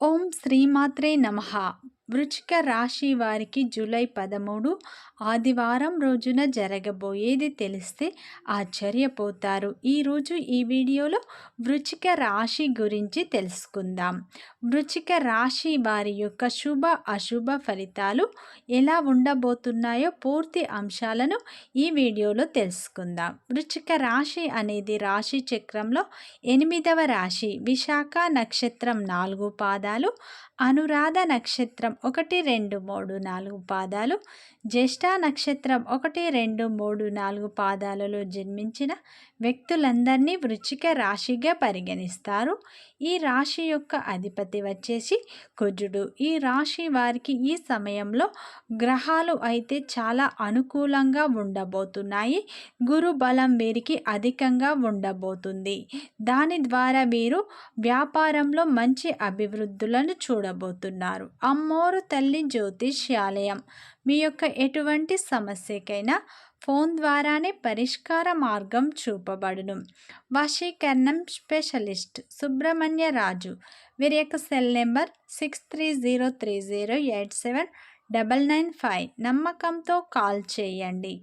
ఓం శ్రీమాత్రే నమ వృచ్చిక రాశి వారికి జూలై పదమూడు ఆదివారం రోజున జరగబోయేది తెలిస్తే ఆశ్చర్యపోతారు. ఈరోజు ఈ వీడియోలో వృచ్చిక రాశి గురించి తెలుసుకుందాం. వృచ్చిక రాశి వారి యొక్క శుభ అశుభ ఫలితాలు ఎలా ఉండబోతున్నాయో పూర్తి అంశాలను ఈ వీడియోలో తెలుసుకుందాం. వృచ్చిక రాశి అనేది రాశి చక్రంలో ఎనిమిదవ రాశి. విశాఖ నక్షత్రం నాలుగు పాదాలు అనురాధ నక్షత్రం ఒకటి రెండు మూడు నాలుగు పాదాలు. జ్యేష్ఠ నక్షత్రం ఒకటి రెండు మూడు నాలుగు పాదాలలో జన్మించిన వ్యక్తులందరినీ వృచ్చిక రాశిగా పరిగణిస్తారు. ఈ రాశి యొక్క అధిపతి వచ్చేసి కుజుడు. ఈ రాశి వారికి ఈ సమయంలో గ్రహాలు అయితే చాలా అనుకూలంగా ఉండబోతున్నాయి. గురు బలం వీరికి అధికంగా ఉండబోతుంది. దాని ద్వారా వీరు వ్యాపారంలో మంచి అభివృద్ధులను చూడబోతున్నారు. అమ్మో అమ్మోరు తల్లి జ్యోతిష్యాలయం మీ యొక్క ఎటువంటి సమస్యకైనా ఫోన్ ద్వారానే పరిష్కార మార్గం చూపబడును. వశీకరణం స్పెషలిస్ట్ సుబ్రహ్మణ్య రాజు. వీరి యొక్క cell number six three zero three zero eight seven double nine five నమ్మకంతో కాల్ చేయండి.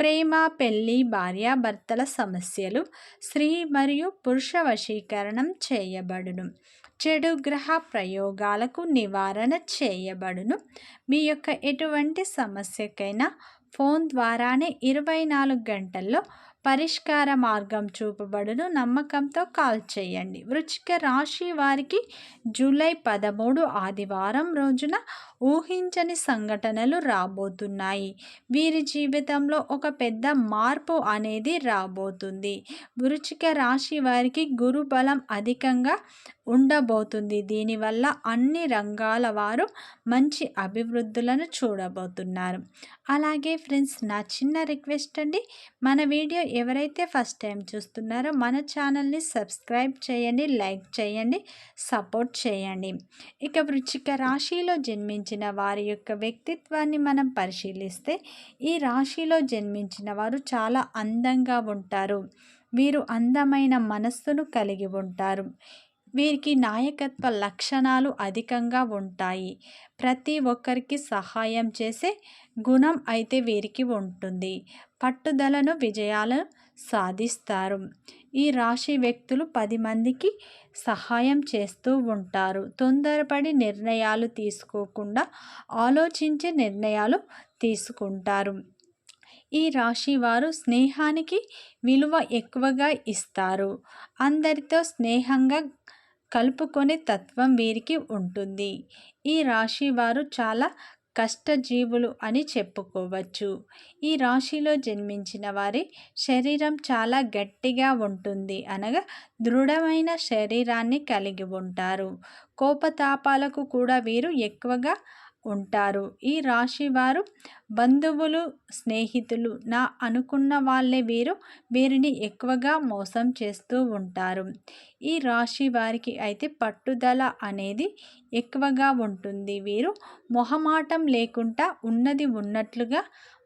ప్రేమ పెళ్ళి భార్యాభర్తల సమస్యలు స్త్రీ మరియు పురుష వశీకరణం చేయబడును. చెడు గ్రహ ప్రయోగాలకు నివారణ చేయబడును. మీ యొక్క ఎటువంటి సమస్యకైనా ఫోన్ ద్వారానే ఇరవై నాలుగు గంటల్లో పరిష్కార మార్గం చూపబడును. నమ్మకంతో కాల్ చేయండి. వృచ్చిక రాశి వారికి జూలై పదమూడు ఆదివారం రోజున ఊహించని సంఘటనలు రాబోతున్నాయి. వీరి జీవితంలో ఒక పెద్ద మార్పు అనేది రాబోతుంది. వృచ్చిక రాశి వారికి గురు బలం అధికంగా ఉండబోతుంది. దీనివల్ల అన్ని రంగాల వారు మంచి అభివృద్ధులను చూడబోతున్నారు. అలాగే ఫ్రెండ్స్ నా చిన్న రిక్వెస్ట్ అండి. మన వీడియో ఎవరైతే ఫస్ట్ టైం చూస్తున్నారో మన ఛానల్ని సబ్స్క్రైబ్ చేయండి లైక్ చేయండి సపోర్ట్ చేయండి. ఇక వృచ్చిక రాశిలో జన్మించిన వారి యొక్క వ్యక్తిత్వాన్ని మనం పరిశీలిస్తే ఈ రాశిలో జన్మించిన వారు చాలా అందంగా ఉంటారు. వీరు అందమైన మనస్సును కలిగి ఉంటారు. వీరికి నాయకత్వ లక్షణాలు అధికంగా ఉంటాయి. ప్రతి ఒక్కరికి సహాయం చేసే గుణం అయితే వీరికి ఉంటుంది. పట్టుదలను విజయాలను సాధిస్తారు. ఈ రాశి వ్యక్తులు పది మందికి సహాయం చేస్తూ ఉంటారు. తొందరపడి నిర్ణయాలు తీసుకోకుండా ఆలోచించే నిర్ణయాలు తీసుకుంటారు. ఈ రాశి వారు స్నేహానికి విలువ ఎక్కువగా ఇస్తారు. అందరితో స్నేహంగా కలుపుకొనే తత్వం వీరికి ఉంటుంది. ఈ రాశి వారు చాలా కష్టజీవులు అని చెప్పుకోవచ్చు. ఈ రాశిలో జన్మించిన వారి శరీరం చాలా గట్టిగా ఉంటుంది. అనగా దృఢమైన శరీరాన్ని కలిగి ఉంటారు. కోపతాపాలకు కూడా వీరు ఎక్కువగా ఉంటారు. ఈ రాశి వారు బంధువులు స్నేహితులు. నా అనుకున్న వాళ్ళే వీరు. వీరిని ఎక్కువగా మోసం చేస్తూ ఉంటారు. ఈ రాశి వారికి అయితే పట్టుదల అనేది ఎక్కువగా ఉంటుంది. వీరు మొహమాటం లేకుండా ఉన్నది ఉన్నట్లుగా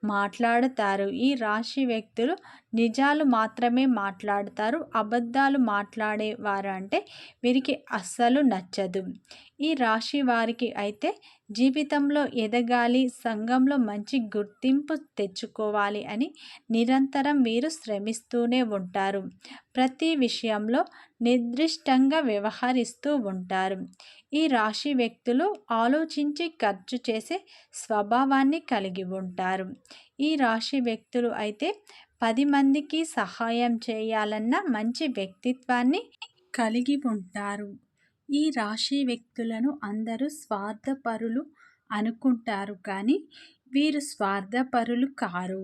మాట్లాడతారు. ఈ రాశి వ్యక్తులు నిజాలు మాత్రమే మాట్లాడతారు అబద్ధాలు మాట్లాడేవారు అంటే వీరికి అస్సలు నచ్చదు. ఈ రాశి వారికి అయితే జీవితంలో ఎదగాలి సంఘంలో మంచి గుర్తింపు తెచ్చుకోవాలి అని నిరంతరం వీరు శ్రమిస్తూనే ఉంటారు. ప్రతి విషయంలో నిర్దిష్టంగా వ్యవహరిస్తూ ఉంటారు. ఈ రాశి వ్యక్తులు ఆలోచించి ఖర్చు చేసే స్వభావాన్ని కలిగి ఉంటారు. ఈ రాశి వ్యక్తులు అయితే పది మందికి సహాయం చేయాలన్న మంచి వ్యక్తిత్వాన్ని కలిగి ఉంటారు. ఈ రాశి వ్యక్తులను అందరూ స్వార్థపరులు అనుకుంటారు కానీ వీరు స్వార్థపరులు కారు.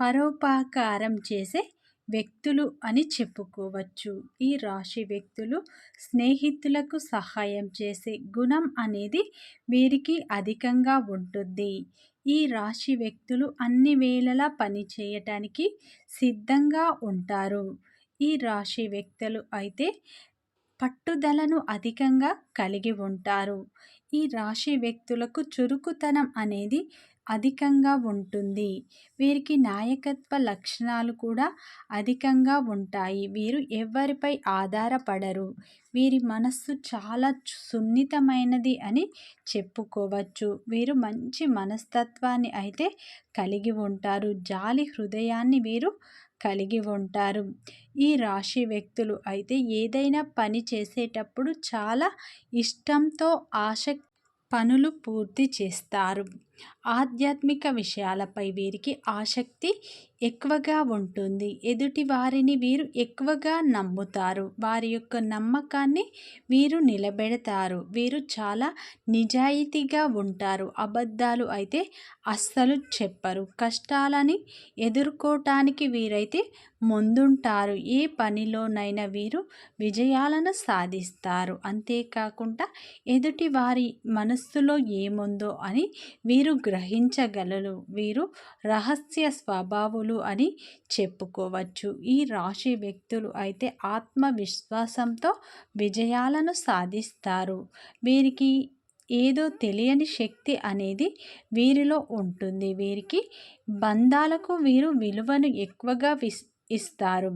పరోపకారం చేసే వ్యక్తులు అని చెప్పుకోవచ్చు. ఈ రాశి వ్యక్తులు స్నేహితులకు సహాయం చేసే గుణం అనేది వీరికి అధికంగా ఉంటుంది. ఈ రాశి వ్యక్తులు అన్ని వేళలా పని చేయటానికి సిద్ధంగా ఉంటారు. ఈ రాశి వ్యక్తులు అయితే పట్టుదలను అధికంగా కలిగి ఉంటారు. ఈ రాశి వ్యక్తులకు చురుకుతనం అనేది అధికంగా ఉంటుంది. వీరికి నాయకత్వ లక్షణాలు కూడా అధికంగా ఉంటాయి. వీరు ఎవరిపై ఆధారపడరు. వీరి మనస్సు చాలా సున్నితమైనది అని చెప్పుకోవచ్చు. వీరు మంచి మనస్తత్వాన్ని అయితే కలిగి ఉంటారు. జాలి హృదయాన్ని వీరు కలిగి ఉంటారు. ఈ రాశి వ్యక్తులు అయితే ఏదైనా పని చేసేటప్పుడు చాలా ఇష్టంతో ఆసక్తి పనులు పూర్తి చేస్తారు. ఆధ్యాత్మిక విషయాలపై వీరికి ఆసక్తి ఎక్కువగా ఉంటుంది. ఎదుటి వారిని వీరు ఎక్కువగా నమ్ముతారు. వారి యొక్క నమ్మకాన్ని వీరు నిలబెడతారు. వీరు చాలా నిజాయితీగా ఉంటారు. అబద్ధాలు అయితే అస్సలు చెప్పరు. కష్టాలని ఎదుర్కోవటానికి వీరైతే ముందుంటారు. ఏ పనిలోనైనా వీరు విజయాలను సాధిస్తారు. అంతేకాకుండా ఎదుటి వారి మనస్సులో ఏముందో అని వీరు వీరు గ్రహించగలరు. వీరు రహస్య స్వభావులు అని చెప్పుకోవచ్చు. ఈ రాశి వ్యక్తులు అయితే ఆత్మవిశ్వాసంతో విజయాలను సాధిస్తారు. వీరికి ఏదో తెలియని శక్తి అనేది వీరిలో ఉంటుంది. వీరికి బంధాలకు వీరు విలువను ఎక్కువగా విస్ ఇస్తారు.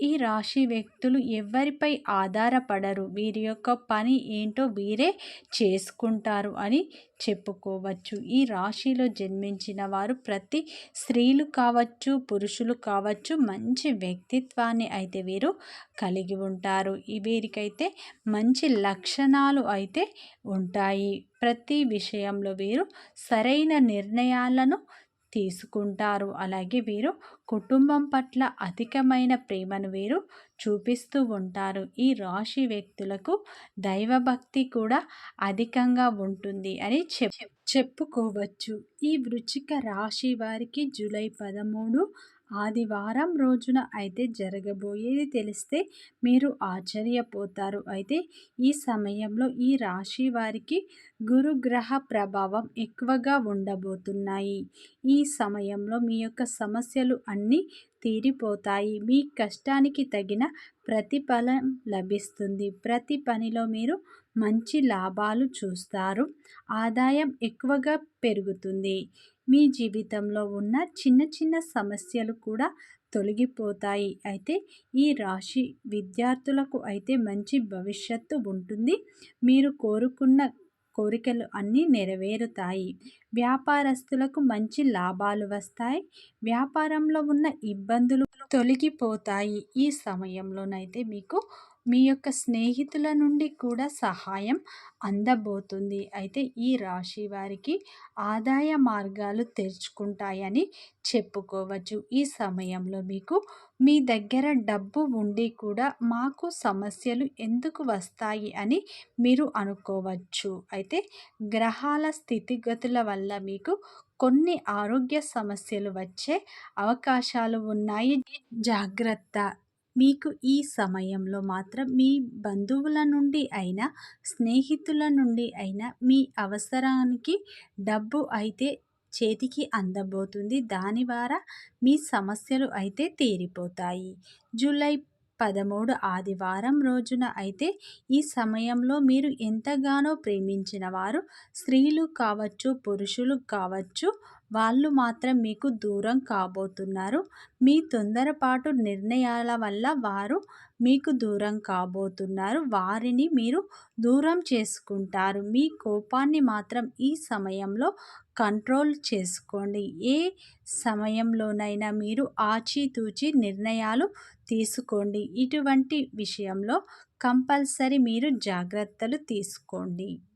ఈ రాశి వ్యక్తులు ఎవరిపై ఆధారపడరు? వీరి యొక్క పని ఏంటో వీరే చేసుకుంటారు అని చెప్పుకోవచ్చు. ఈ రాశిలో జన్మించిన వారు ప్రతి స్త్రీలు కావచ్చు పురుషులు కావచ్చు మంచి వ్యక్తిత్వాన్ని అయితే వీరు కలిగి ఉంటారు. వీరికైతే మంచి లక్షణాలు అయితే ఉంటాయి. ప్రతి విషయంలో వీరు సరైన నిర్ణయాలను తీసుకుంటారు. అలాగే వీరు కుటుంబం పట్ల అధికమైన ప్రేమను వీరు చూపిస్తూ ఉంటారు. ఈ రాశి వ్యక్తులకు దైవభక్తి కూడా అధికంగా ఉంటుంది అని చెప్ చెప్పుకోవచ్చు. ఈ వృచ్చిక రాశి వారికి జూలై పదమూడు ఆదివారం రోజున అయితే జరగబోయేది తెలిస్తే మీరు ఆశ్చర్యపోతారు. అయితే ఈ సమయంలో ఈ రాశి వారికి గురుగ్రహ ప్రభావం ఎక్కువగా ఉండబోతున్నాయి. ఈ సమయంలో మీ యొక్క సమస్యలు అన్నీ తీరిపోతాయి. మీ కష్టానికి తగిన ప్రతిఫలం లభిస్తుంది. ప్రతి పనిలో మీరు మంచి లాభాలు చూస్తారు. ఆదాయం ఎక్కువగా పెరుగుతుంది. మీ జీవితంలో ఉన్న చిన్న చిన్న సమస్యలు కూడా తొలగిపోతాయి. అయితే ఈ రాశి విద్యార్థులకు అయితే మంచి భవిష్యత్తు ఉంటుంది. మీరు కోరుకున్న కోరికలు అన్నీ నెరవేరుతాయి. వ్యాపారస్తులకు మంచి లాభాలు వస్తాయి. వ్యాపారంలో ఉన్న ఇబ్బందులు తొలగిపోతాయి. ఈ సమయంలోనైతే మీకు మీ యొక్క స్నేహితుల నుండి కూడా సహాయం అందబోతుంది. అయితే ఈ రాశి వారికి ఆదాయ మార్గాలు తెరుచుకుంటాయని చెప్పుకోవచ్చు. ఈ సమయంలో మీకు మీ దగ్గర డబ్బు ఉండి కూడా మాకు సమస్యలు ఎందుకు వస్తాయి అని మీరు అనుకోవచ్చు. అయితే గ్రహాల స్థితిగతుల వల్ల మీకు కొన్ని ఆరోగ్య సమస్యలు వచ్చే అవకాశాలు ఉన్నాయి. జాగ్రత్త మీకు ఈ సమయంలో మాత్రం మీ బంధువుల నుండి అయినా స్నేహితుల నుండి అయినా మీ అవసరానికి డబ్బు అయితే చేతికి అందబోతుంది. దాని ద్వారా మీ సమస్యలు అయితే తీరిపోతాయి. జూలై పదమూడు ఆదివారం రోజున అయితే ఈ సమయంలో మీరు ఎంతగానో ప్రేమించిన వారు స్త్రీలు కావచ్చు పురుషులు కావచ్చు వాళ్ళు మాత్రం మీకు దూరం కాబోతున్నారు. మీ తొందరపాటు నిర్ణయాల వల్ల వారు మీకు దూరం కాబోతున్నారు. వారిని మీరు దూరం చేసుకుంటారు. మీ కోపాన్ని మాత్రం ఈ సమయంలో కంట్రోల్ చేసుకోండి. ఏ సమయంలోనైనా మీరు ఆచితూచి నిర్ణయాలు తీసుకోండి. ఇటువంటి విషయంలో కంపల్సరీ మీరు జాగ్రత్తలు తీసుకోండి.